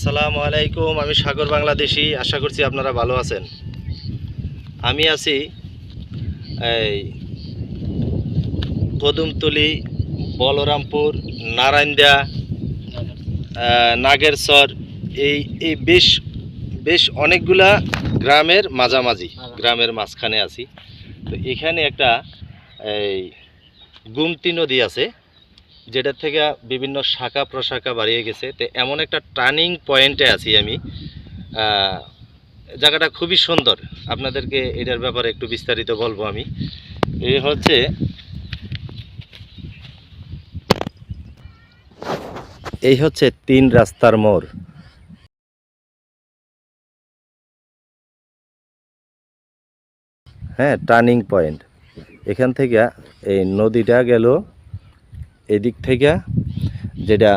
আসসালামু আলাইকুম আমি সাগর বাংলাদেশি আশা করছি আপনারা ভালো আছেন। আমি আছি এই কদমতলি বলরামপুর নারায়ণদা আহ, নাগেরচর এই এই বেশ বেশ অনেকগুলা গ্রামের মাঝামাঝি গ্রামের মাঝখানে আছি। তো এখানে একটা এই গুমতি নদী আছে। যেটার থেকে বিভিন্ন শাখা প্রশাখা বাড়িয়ে গেছে, তো এমন একটা টার্নিং পয়েন্টে আছি আমি। জায়গাটা খুবই সুন্দর। আপনাদেরকে এটার ব্যাপারে একটু বিস্তারিত বলব আমি। এই হচ্ছে এই হচ্ছে তিন রাস্তার মোড়। হ্যাঁ টার্নিং পয়েন্ট এখান থেকে এই নদীটা গেল এদিক থেকে যেটা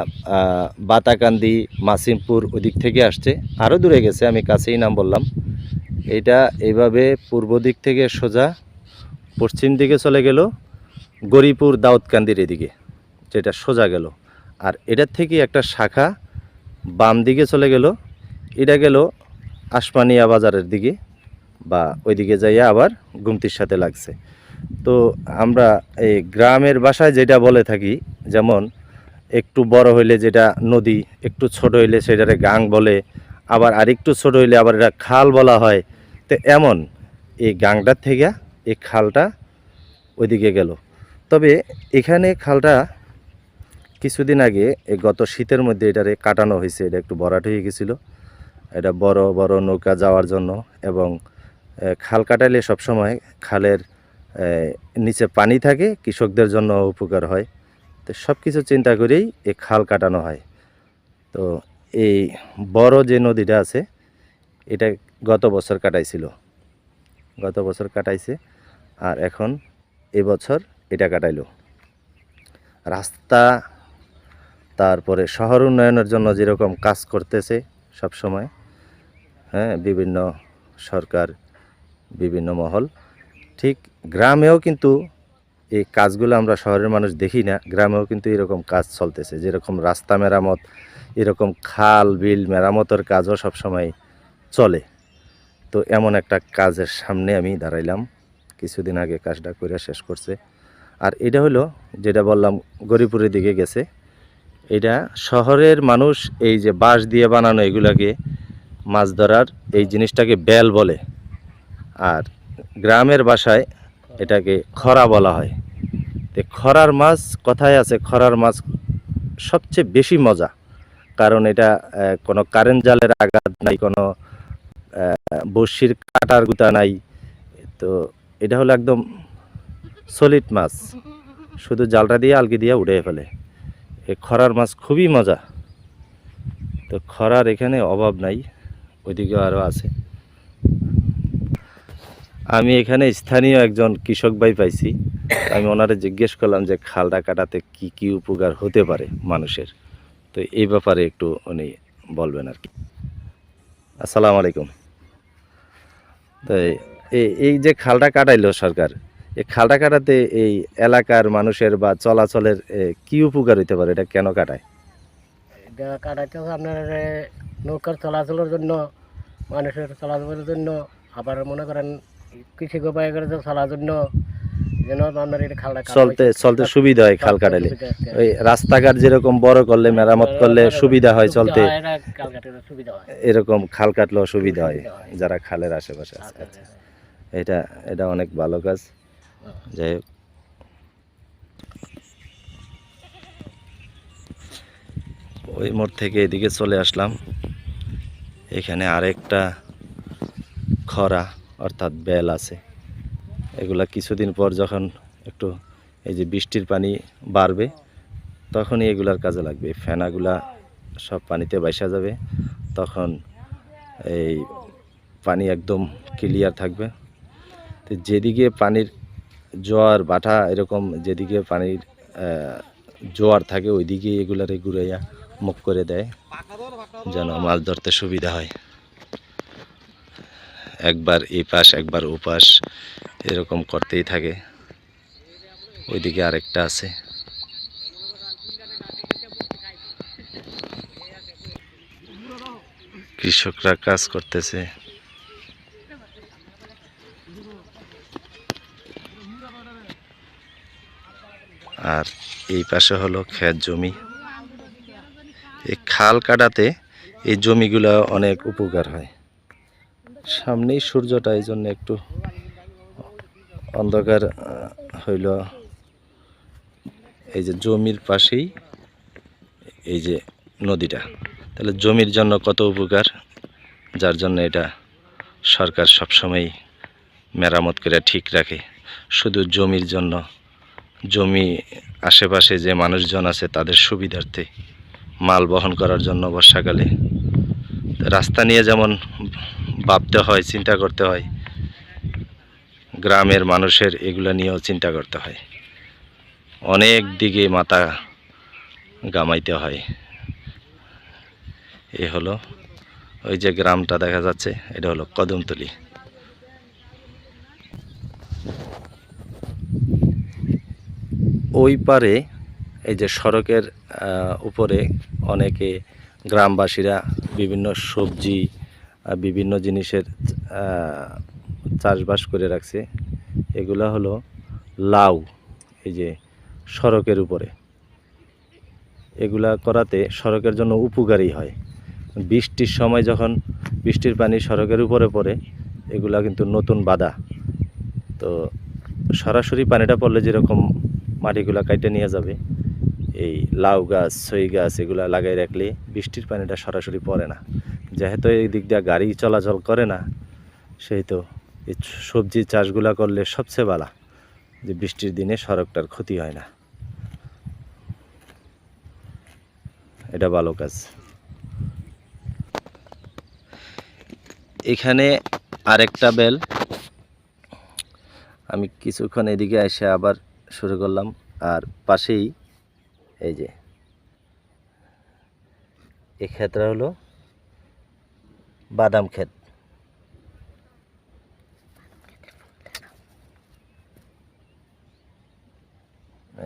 বাতাকান্দি, মাসিমপুর ওদিক থেকে আসছে আরও দূরে গেছে, আমি কাছেই নাম বললাম। এটা এইভাবে পূর্ব দিক থেকে সোজা পশ্চিম দিকে চলে গেল, গরিপুর দাউদকান্দির এদিকে, যেটা সোজা গেল। আর এটার থেকে একটা শাখা বাম দিকে চলে গেল, এটা গেল আসমানিয়া বাজারের দিকে, বা ওইদিকে যাইয়া আবার গুমতির সাথে লাগছে। তো আমরা এই গ্রামের বাসায় যেটা বলে থাকি, যেমন একটু বড় হইলে যেটা নদী, একটু ছোট হইলে সেটারে গাং বলে, আবার আরেকটু ছোট হইলে আবার এটা খাল বলা হয়। তো এমন, এই গাংটার থেকে এই খালটা ওইদিকে গেল। তবে এখানে খালটা কিছুদিন আগে এই গত শীতের মধ্যে এটারে কাটানো হয়েছে, এটা একটু ভরাট হয়ে গেছিল। এটা বড় বড় নৌকা যাওয়ার জন্য এবং খাল কাটাইলে সবসময় খালের নিচে পানি থাকে, কৃষকদের জন্য উপকার হয়। তো সব কিছু চিন্তা করেই এই খাল কাটানো হয়। তো এই বড় যে নদীটা আছে, এটা গত বছর কাটাইছিল। গত বছর কাটাইছে আর এখন এবছর এটা কাটাইলো। রাস্তা, তারপরে শহর উন্নয়নের জন্য যেরকম কাজ করতেছে সব সময় হ্যাঁ বিভিন্ন সরকার, বিভিন্ন মহল ঠিক গ্রামেও কিন্তু এই কাজগুলো আমরা শহরের মানুষ দেখি না, গ্রামেও কিন্তু এরকম কাজ চলতেছে। যেরকম রাস্তা মেরামত, এরকম খাল, বিল মেরামতের কাজও সবসময় চলে। তো এমন একটা কাজের সামনে আমি দাঁড়াইলাম। কিছুদিন আগে কাজটা করে শেষ করছে। আর এটা হলো, যেটা বললাম, গরিপুরের দিকে গেছে। এটা শহরের মানুষ এই যে বাঁশ দিয়ে বানানো এগুলাকে মাছ ধরার এই জিনিসটাকে বেল বলে। আর গ্রামের বাসায় এটাকে খরা বলা হয়। তো খরার মাছ কথায় আছে? খরার মাছ সবচেয়ে বেশি মজা। কারণ এটা কোনো কারেন্ট জালের আঘাত নাই, কোনো বড়শির কাটার গুতা নাই। তো এটা হলো একদম সলিড মাছ। শুধু জালটা দিয়ে আলগি দিয়ে উড়ে ফেলে। এই খরার মাছ খুবই মজা। তো খরার এখানে অভাব নাই ওইদিকে আরও আছে। আমি এখানে স্থানীয় একজন কৃষক ভাই পাইছি। আমি ওনারে জিজ্ঞেস করলাম যে খালটা কাটাতে কি কি উপকার হতে পারে মানুষের। তো এই ব্যাপারে একটু উনি বলবেন আর কি। আসসালামু আলাইকুম। তো এই- যে খালটা কাটাইলো সরকার এই খালটা কাটাতে এই এলাকার মানুষের বা চলাচলের কি উপকার হতে পারে? এটা কেন কাটায়? এটা কাটাতে আপনার নৌকার চলাচলের জন্য, মানুষের চলাচলের জন্য আবার মনে করেন কৃষি উপায়কের চলার জন্য যেন আপনার এটা খালটা চলতে চলতে সুবিধা হয় খাল আছে। ওই রাস্তাঘাট যেরকম বড় করলে মেরামত করলে সুবিধা হয় চলতে। এরকম খাল কাটলেও সুবিধা হয় হয়। যারা খালের আশেপাশে আছে। আচ্ছা। এটা এটা অনেক ভালো কাজ। যাই হোক। ওই মোড় থেকে এদিকে চলে আসলাম। এখানে আরেকটা খরা। অর্থাৎ বেল আছে। এগুলা কিছুদিন পর যখন একটু এই যে বৃষ্টির পানি বাড়বে, তখনই এগুলার কাজে লাগবে। ফেনাগুলা সব পানিতে বাইসা যাবে, তখন এই পানি একদম ক্লিয়ার থাকবে। তো যেদিকে পানির জোয়ার বাটা এরকম যেদিকে পানির জোয়ার থাকে, ওইদিকে এগুলারে ঘুরাইয়া মুখ করে দেয়, যেন মাছ ধরতে সুবিধা হয়। একবার এই পাশ, একবার ও পাশ, এরকম করতেই থাকে। ওইদিকে আরেকটা আছে। কৃষকরা কাজ করতেছে। আর এই পাশে হলো ক্ষেত জমি। এই খাল কাটাতে এই জমিগুলো অনেক উপকার হয়। সামনেই সূর্যটা, এই জন্য একটু অন্ধকার হইল। এই যে জমির পাশেই এই যে নদীটা। তাহলে জমির জন্য কত উপকার? যার জন্য এটা সরকার সবসময় মেরামত করে ঠিক রাখে। শুধু জমির জন্য, জমি আশেপাশে যে মানুষজন আছে তাদের সুবিধার্থে মাল বহন করার জন্য বর্ষাকালে। রাস্তা নিয়ে যেমন ভাবতে হয়, চিন্তা করতে হয়। গ্রামের মানুষের এগুলো নিয়েও চিন্তা করতে হয়। অনেক দিকে মাথা গামাইতে হয়। এ হলো, ওই যে গ্রামটা দেখা যাচ্ছে, এটা হলো কদমতলি। ওই পারে এই যে সড়কের উপরে অনেকে গ্রামবাসীরা বিভিন্ন সবজি বিভিন্ন জিনিসের চাষবাস করে রাখছে। এগুলা হলো লাউ, এই যে সড়কের উপরে। এগুলা করাতে সড়কের জন্য উপকারী হয়। বৃষ্টির সময় যখন বৃষ্টির পানি সড়কের উপরে পড়ে, এগুলা কিন্তু নতুন বাধা। তো সরাসরি পানিটা পড়লে যেরকম মাটিগুলা কাইটে নিয়ে যাবে, এই লাউ গাছ, সই গাছ এগুলা লাগাই রাখলে বৃষ্টির পানিটা সরাসরি পড়ে না। যেহেতু এই দিক দিয়ে গাড়ি চলাচল করে না, সেই তো এই সবজি চাষগুলা করলে সবচেয়ে ভালো যে বৃষ্টির দিনে সড়কটার ক্ষতি হয় না। এটা ভালো কাজ। এখানে আরেকটা বেল। আমি কিছুক্ষণ এদিকে এসে আবার শুরু করলাম, আর পাশেই এই যে এক্ষেত্রে হলো বাদাম ক্ষেত।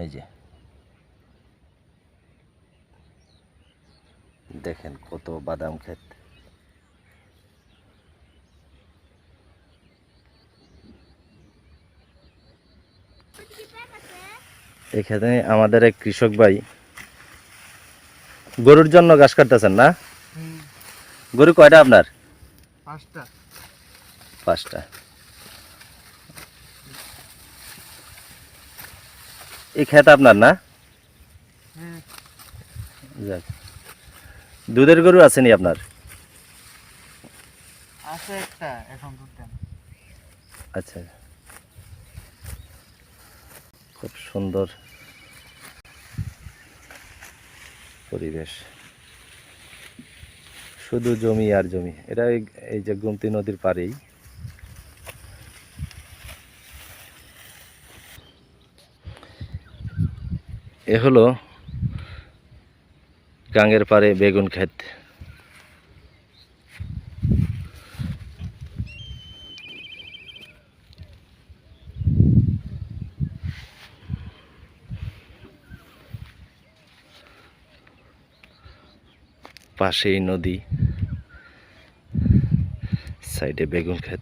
এই যে। দেখেন কত বাদাম ক্ষেত। এখানে আমাদের এক কৃষক ভাই গরুর জন্য ঘাস কাটতেছেন না? গরু কয়টা আপনার? পাঁচটা। পাঁচটা। এই ক্ষেত আপনার না? হ্যাঁ। যাক। দুধের গরু আপনার? আছে একটা এখন দুধ দেন। আচ্ছা। খুব সুন্দর পরিবেশ। শুধু জমি আর জমি। এটা এই- যে গুমতি নদীর পাড়েই। এ হলো গাঙ্গের পাড়ে বেগুন ক্ষেত। পাশেই নদী। সাইডে বেগুন ক্ষেত।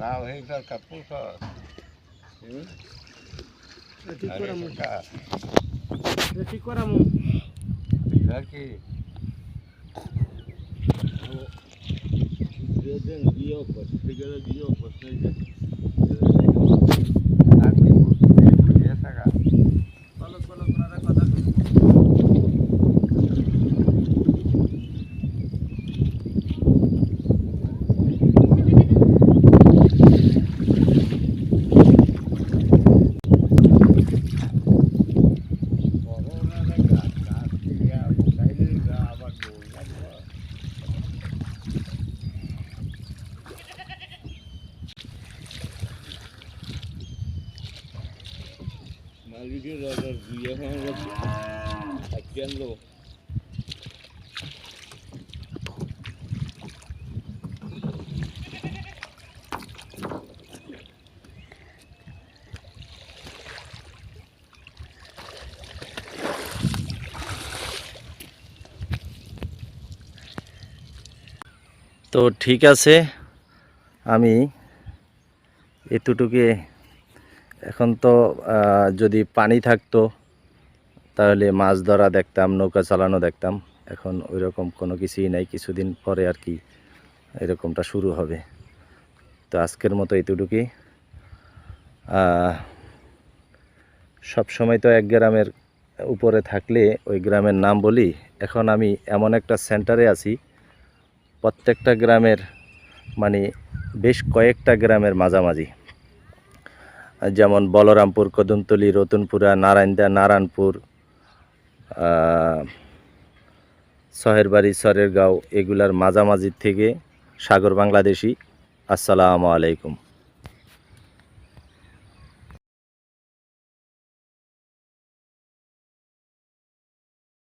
now he's a Kapusa. See? Daqui Coramu. Daqui Coramu. Daqui. Eu tenho guiopos, peguei guiopos, né? তো ঠিক আছে, আমি এতটুকু এখন তো যদি পানি থাকতো, তাহলে মাছ ধরা দেখতাম, নৌকা চালানো দেখতাম। এখন ওই রকম কোনো কিছুই নাই, কিছুদিন পরে আর কি এরকমটা শুরু হবে। তো আজকের মতো এতটুকুই। সব সময় তো এক গ্রামের উপরে থাকলে ওই গ্রামের নাম বলি। এখন আমি এমন একটা সেন্টারে আছি প্রত্যেকটা গ্রামের মানে বেশ কয়েকটা গ্রামের মাঝামাঝি। যেমন বলরামপুর, কদমতলি, রতনপুরা, নারায়ণদা, নারায়ণপুর সহেরবাড়ি সরেরগাঁও এগুলার মাঝামাঝি থেকে সাগর বাংলাদেশি। আসসালামু আলাইকুম।